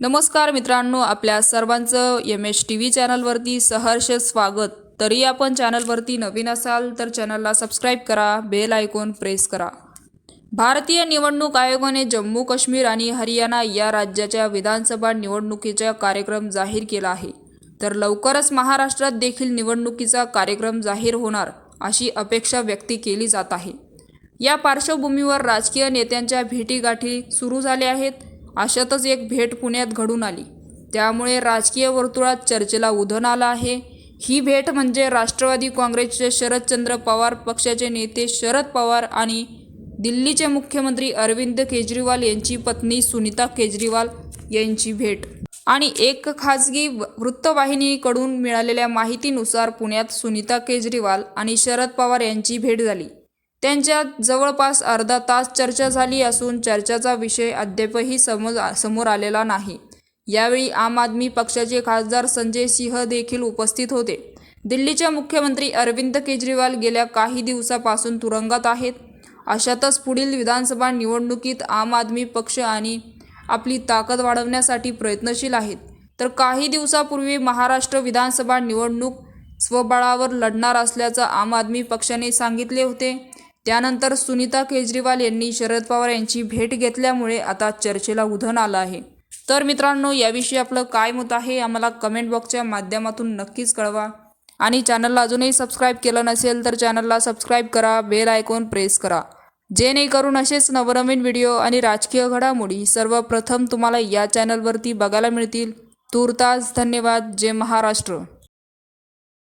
नमस्कार मित्रांनो आपल्या सर्वांचं एम एच टी व्ही चॅनलवरती सहर्ष स्वागत. तरी आपण चॅनलवरती नवीन असाल तर चॅनलला सबस्क्राईब करा बेल आयकॉन प्रेस करा. भारतीय निवडणूक आयोगाने जम्मू काश्मीर आणि हरियाणा या राज्याच्या विधानसभा निवडणुकीचा कार्यक्रम जाहीर केला आहे. तर लवकरच महाराष्ट्रात देखील निवडणुकीचा कार्यक्रम जाहीर होणार अशी अपेक्षा व्यक्त केली जात आहे. या पार्श्वभूमीवर राजकीय नेत्यांच्या भेटीगाठी सुरू झाल्या आहेत. अशातच एक भेट पुण्यात घडून आली. त्यामुळे राजकीय वर्तुळात चर्चेला उधन आलं आहे. ही भेट म्हणजे राष्ट्रवादी काँग्रेसचे शरदचंद्र पवार पक्षाचे नेते शरद पवार आणि दिल्लीचे मुख्यमंत्री अरविंद केजरीवाल यांची पत्नी सुनीता केजरीवाल यांची भेट. आणि एक खाजगी वृत्तवाहिनीकडून मिळालेल्या माहितीनुसार पुण्यात सुनीता केजरीवाल आणि शरद पवार यांची भेट झाली. त्यांच्यात जवळपास अर्धा तास चर्चा झाली असून चर्चेचा विषय अद्यापही समोर समोर आलेला नाही. यावेळी आम आदमी पक्षाचे खासदार संजय सिंह देखील उपस्थित होते. दिल्लीच्या मुख्यमंत्री अरविंद केजरीवाल गेल्या काही दिवसापासून तुरुंगात आहेत. अशातच पुढील विधानसभा निवडणुकीत आम आदमी पक्ष आणि आपली ताकद वाढवण्यासाठी प्रयत्नशील आहेत. तर काही दिवसापूर्वी महाराष्ट्र विधानसभा निवडणूक स्वबळावर लढणार असल्याचं आम आदमी पक्षाने सांगितले होते. त्यानंतर सुनीता केजरीवाल यांनी शरद पवार यांची भेट घेतल्यामुळे आता चर्चेला उधन आलं आहे. तर मित्रांनो याविषयी आपलं काय मत आहे आम्हाला कमेंट बॉक्सच्या माध्यमातून नक्कीच कळवा. आणि चॅनलला अजूनही सबस्क्राईब केलं नसेल तर चॅनलला सबस्क्राईब करा बेल आयकॉन प्रेस करा. जेणेकरून असेच नवनवीन व्हिडिओ आणि राजकीय घडामोडी सर्वप्रथम तुम्हाला या चॅनलवरती बघायला मिळतील. तूर्तास धन्यवाद. जय महाराष्ट्र.